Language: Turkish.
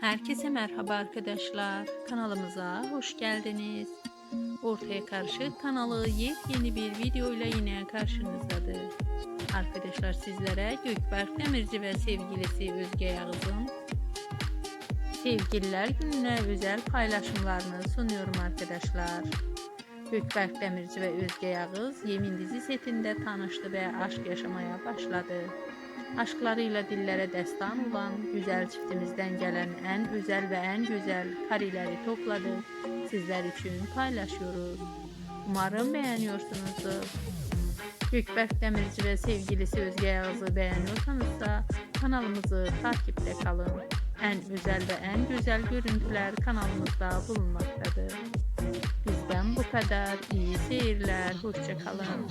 Herkese merhaba arkadaşlar. Kanalımıza hoş geldiniz. Ortaya Karışık kanalı yepyeni bir video ile yine karşınızdadır. Arkadaşlar sizlere Gökberk Demirci ve sevgilisi Özge Yağız'ın Sevgililer Gününe özel paylaşımlarını sunuyorum arkadaşlar. Gökberk Demirci ve Özge Yağız Yemin dizi setinde tanıştı ve aşk yaşamaya başladı. Aşklarıyla dillere destan olan güzel çiftimizden gelen en özel ve en güzel kareleri topladık. Sizler için paylaşıyoruz. Umarım beğeniyorsunuzdur. Gökberk Demirci ve sevgilisi Özge Yağız'ı beğeniyorsanız da kanalımızı takipte kalın. En özel ve en güzel görüntüler kanalımızda bulunmaktadır. Bizden bu kadar. İyi seyirler. Hoşçakalın.